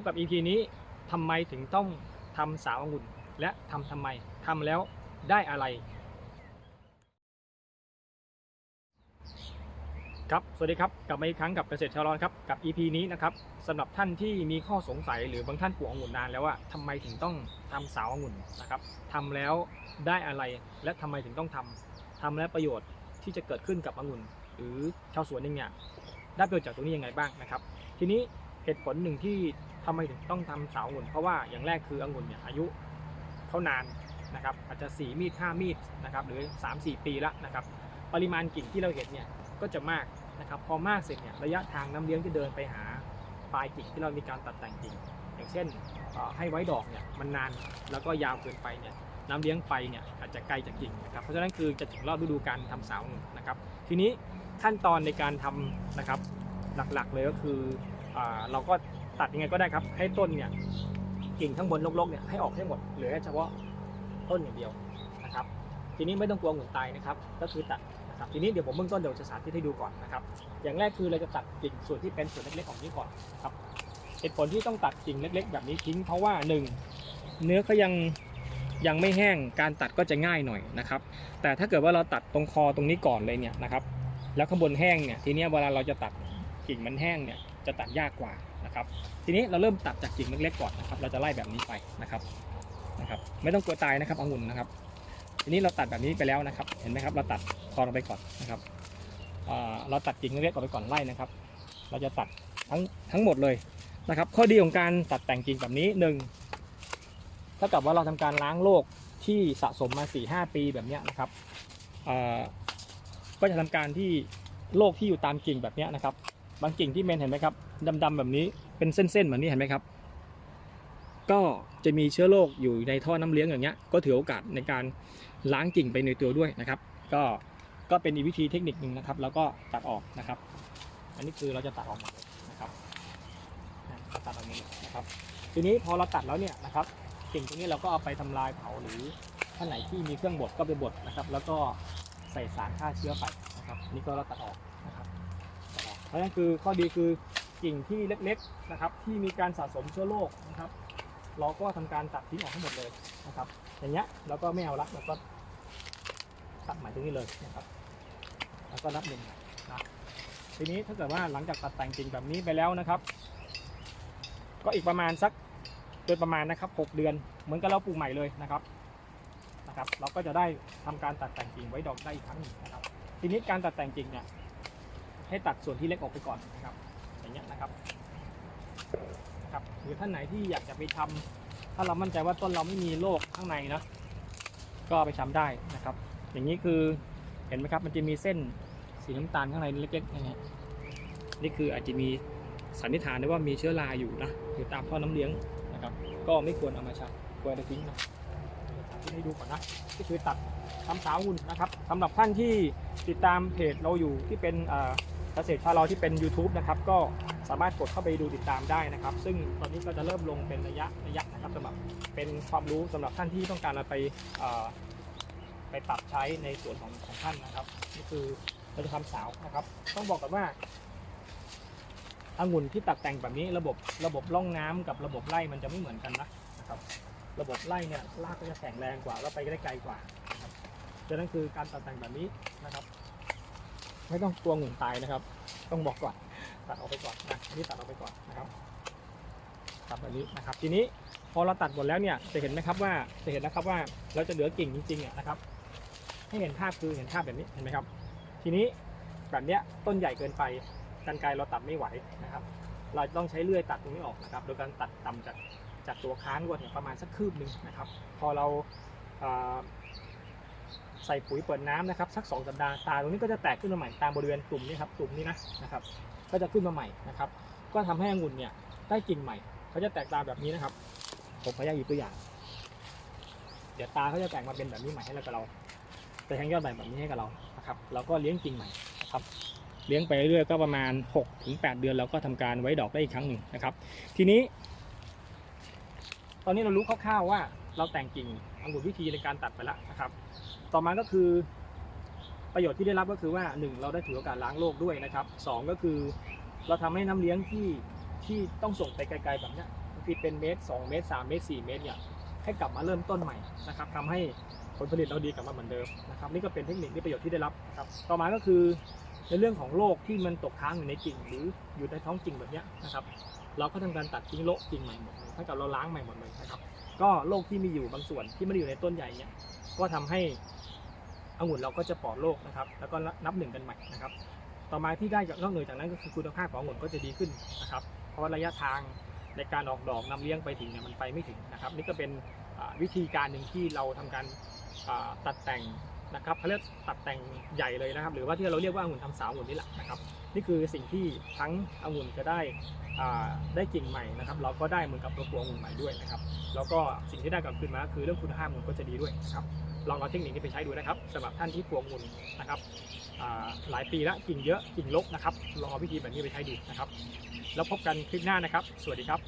บกับ EP นี้ทำไมถึงต้องทำสาวองุ่น และทำทำไมทำแล้วได้อะไร ครับ สวัสดีครับกลับมาอีกครั้งกับเกษตรชาวร้อนครับกับ EP นี้นะครับสำหรับท่านที่มีข้อสงสัยหรือบางท่านปลูกองุ่นนานแล้วว่าทำไมถึงต้องทำสาวองุ่นนะครับทำแล้วได้อะไร และทำไมถึงต้องทำทำแล้วประโยชน์ที่จะเกิดขึ้นกับองุ่น หรือชาวสวนเองเนี่ยได้ประโยชน์จากตรงนี้ยังไงบ้างนะครับ ทีนี้เหตุผลหนึ่งที่ ทำไมถึงต้องทำสาวองุ่น เพราะว่าอย่างแรกคือองุ่นเนี่ยอายุเขานานนะครับอาจจะ 4 มีด 5 มีดนะครับหรือ 3-4 ปีละนะครับปริมาณกิ่งที่เราเห็นเนี่ยก็จะมากนะครับพอมากเสร็จเนี่ยระยะทางน้ำเลี้ยงที่เดินไปหาปลายกิ่งที่เรามีการตัดแต่งกิ่ง อย่างเช่นให้ไว้ดอกเนี่ยมันนานแล้วก็ยาวเกินไปเนี่ยน้ำเลี้ยงไปเนี่ยอาจจะไกลจากกิ่งนะครับเพราะฉะนั้นคือจะถึงรอบฤดูการทำสาวองุ่นนะครับ ทีนี้ขั้นตอนในการทำนะครับหลักๆเลยก็คืออเราก็ ตัดยังไงก็ได้ครับ ให้ต้นเนี่ยกิ่งข้างบนรกๆเนี่ยให้ออกให้หมดเหลือเฉพาะต้นอย่างเดียวนะครับ ทีนี้ไม่ต้องกลัวหงุนตายนะครับ ก็คือตัดนะครับทีนี้เดี๋ยวผมเบื้องต้นเดี๋ยวจะสาธิตให้ดูก่อนนะครับ อย่างแรกคือเราจะตัดกิ่งส่วนที่เป็นส่วนเล็กๆของนี้ก่อนครับเหตุผลที่ต้องตัดกิ่งเล็ก ๆ แบบนี้ทิ้งเพราะว่าหนึ่งเนื้อเขายังยังไม่แห้งการตัดก็จะง่ายหน่อยนะครับ แต่ถ้าเกิดว่าเราตัดตรงคอตรงนี้ก่อนเลยเนี่ยนะครับ แล้วข้างบนแห้งเนี่ยทีนี้เวลาเราจะตัดกิ่งมันแห้งเนี่ยจะตัดยากกว่า นะครับทีนี้เราเริ่มตัดจากกิ่งเล็กๆก่อนนะครับเราจะไล่แบบนี้ไปนะครับนะครับไม่ต้องกลัวตายนะครับองุ่นนะครับ ทีนี้เราตัดแบบนี้ไปแล้วนะครับ เห็นไหมครับเราตัดคอลงไปก่อนนะครับเราตัดกิ่งเล็กๆออกไปก่อนไล่นะครับ เราจะตัดทั้งทั้งหมดเลยนะครับ ข้อดีของการตัดแต่งกิ่งแบบนี้หนึ่งถ้ากับว่าเราทำการล้างโรคที่สะสมมา4-5ปีแบบนี้นะครับก็จะทำการที่โรคที่อยู่ตามกิ่งแบบนี้นะครับ บางกิ่งที่เมนเห็นไหมครับดำๆแบบนี้เป็นเส้นๆเหมือนนี้เห็นไหมครับ ก็จะมีเชื้อโรคอยู่ในท่อน้ำเลี้ยงอย่างเงี้ยก็ถือโอกาสในการล้างกิ่งไปในตัวด้วยนะครับ ก็ก็เป็นอีกวิธีเทคนิคนึงนะครับ แล้วก็ตัดออกนะครับ อันนี้คือเราจะตัดออกหมดนะครับตัดออกหมดเลยนะครับ ทีนี้พอเราตัดแล้วเนี่ยนะครับกิ่งตรงนี้เราก็เอาไปทำลายเผาหรือท่านไหนที่มีเครื่องบดก็ไปบดนะครับ แล้วก็ใส่สารฆ่าเชื้อไปนะครับนี่ก็เราตัดออกนะครับตัดออก เพราะฉะนั้นคือข้อดีคือกิ่งที่เล็กๆนะครับ ที่มีการสะสมเชื้อโรคนะครับ เราก็ทำการตัดทิ้งออกให้งหมดเลยนะครับ อย่างเงี้ยเราก็ไม่เอาละเราก็ตัดใหม่ตรงนี้เลยนะครับ แล้วก็นับหนึ่งนะทีนี้ถ้าเกิดว่าหลังจากตัดแต่งกิ่งแบบนี้ไปแล้วนะครับ ก็อีกประมาณสักโดยประมาณนะครับ6เดือนเหมือนกับเราปลูกใหม่เลยนะครับนะครับ เราก็จะได้ทำการตัดแต่งกิ่งไว้ดอกได้อีกครั้งหนึ่งนะครับ ทีนี้การตัดแต่งกิ่งเนี่ย ให้ตัดส่วนที่เล็กออกไปก่อนนะครับอย่างเงี้ยนะครับครับหรือท่านไหนที่อยากจะไปทำถ้าเรามั่นใจว่าต้นเราไม่มีโรคข้างในนะก็ไปทำได้นะครับ อย่างนี้คือเห็นไหมครับมันจะมีเส้นสีน้ำตาลข้างในเล็กๆนะฮะนี่คืออาจจะมีสันนิษฐานได้ว่ามีเชื้อราอยู่นะอยู่ตามท่อน้ำเลี้ยงนะครับ ก็ไม่ควรเอามาใช้ควรจะทิ้งนะที่ให้ดูก่อนนะนี่คือตัดทำสาวหุ่นนะครับสำหรับท่านที่ติดตามเพจเราอยู่ที่เป็น เอ่อเกษตรชาเราที่เป็น YouTube นะครับก็สามารถกดเข้าไปดูติดตามได้นะครับ ซึ่งตอนนี้ก็จะเริ่มลงเป็นระยะระยะนะครับสำหรับเป็นความรู้สำหรับท่านที่ต้องการเอาไปไปปรับใช้ในส่วนของของท่านนะครับนี่คือเราจะทำสาวนะครับ ต้องบอกกันว่าองุ่นที่ตัดแต่งแบบนี้ระบบระบบร่องน้ำกับระบบไล่มันจะไม่เหมือนกันนะนะครับ ระบบไล่เนี่ยรากก็จะแข็งแรงกว่าแล้วไปได้ไกลกว่านะครับดังนั้นคือการตัดแต่งแบบนี้นะครับ ไม่ต้องกลัวองุ่นตายนะครับ ต้องบอกก่อนตัดออกไปก่อนนะอันนี้ตัดออกไปก่อนนะครับตัดแบบนี้นะครับ ทีนี้พอเราตัดหมดแล้วเนี่ยจะเห็นไหมครับว่าจะเห็นนะครับว่าเราจะเหลือกิ่งจริงๆอะนะครับ ให้เห็นภาพคือเห็นภาพแบบนี้เห็นไหมครับ ทีนี้แบบเนี้ยต้นใหญ่เกินไปกันไกรเราตัดไม่ไหวนะครับ เราต้องใช้เลื่อยตัดตรงนี้ออกนะครับ โดยการตัดต่ำจากจากตัวค้างก่อนเนี่ยประมาณสักคืบหนึ่งนะครับ พอเรา ใส่ปุ๋ยเปิดน้ำนะครับสักสองสัปดาห์ตาตรงนี้ก็จะแตกขึ้นมาใหม่ตามบริเวณกลุ่มนี้ครับกลุ่มนี้นะนะครับก็จะขึ้นมาใหม่นะครับ ก็ทำให้องุ่นเนี่ยได้กิ่งใหม่เขาจะแตกตาแบบนี้นะครับ ผมขออนุญาตหยิบตัวอย่าง เดี๋ยวตาเขาจะแตกมาเป็นแบบนี้ใหม่ให้เรากับเราจะแทงยอดใหม่แบบนี้ให้กับเรานะครับเราก็เลี้ยงกิ่งใหม่นะครับเลี้ยงไปเรื่อยๆก็ประมาณ6ถึง8เดือนเราก็ทำการไว้ดอกได้อีกครั้งหนึ่งนะครับ ทีนี้ ตอนนี้เรารู้คร่าวๆว่า เราแต่งกิ่งองุ่นวิธีในการตัดไปแล้วนะครับ ต่อมาก็คือ ประโยชน์ที่ได้รับก็คือว่าหนึ่งเราได้ถือโอกาสล้างโลกด้วยนะครับสองก็คือ เราทำให้น้ำเลี้ยงที่ที่ต้องส่งไปไกลๆแบบนี้ยผลิตเป็นเมตร 2 เมตร 3 เมตร 4 เมตรเนี่ยให้กลับมาเริ่มต้นใหม่นะครับทำให้ผลผลิตเราดีกลับมาเหมือนเดิมนะครับ นี่ก็เป็นเทคนิคที่ประโยชน์ที่ได้รับนะครับ ต่อมาก็คือ ในเรื่องของโรคที่มันตกค้างอยู่ในกิ่งหรืออยู่ในท้องกิ่งแบบนี้นะครับ เราก็ทำการตัดทิ้งโรคกิ่งใหม่หมดเลยถ้ากับเราล้างใหม่หมดเลยนะครับ ก็โรคที่มีอยู่บางส่วนที่ไม่ได้อยู่ในต้นใหญ่เนี่ยก็ทำให้องุ่นเราก็จะปลอดโรคนะครับ แล้วก็นับหนึ่งกันใหม่นะครับ ต่อมาที่ได้จากนอกเหนือจากนั้นก็คือคุณภาพขององุ่นก็จะดีขึ้นนะครับ เพราะระยะทางในการออกดอกนำเลี้ยงไปถึงเนี่ยมันไปไม่ถึงนะครับ นี่ก็เป็นวิธีการหนึ่งที่เราทำการตัดแต่ง นะครับเขาเรียกตัดแต่งใหญ่เลยนะครับ หรือว่าที่เราเรียกว่าองุ่นทำสาวองุ่นนี่แหละนะครับ นี่คือสิ่งที่ทั้งองุ่นจะได้ได้กิ่งใหม่นะครับ เราก็ได้เหมือนกับตัวตัวองุ่นใหม่ด้วยนะครับ แล้วก็สิ่งที่ได้กลับคืนมาคือเรื่องคุณภาพองุ่นก็จะดีด้วยนะครับ ลองเอาเทคนิคนี้ไปใช้ดูนะครับสำหรับท่านที่ปลูกองุ่นนะครับหลายปีแล้วกิ่งเยอะกิ่งรกนะครับ ลองเอาวิธีแบบนี้ไปใช้ดูนะครับ แล้วพบกันคลิปหน้านะครับ สวัสดีครับ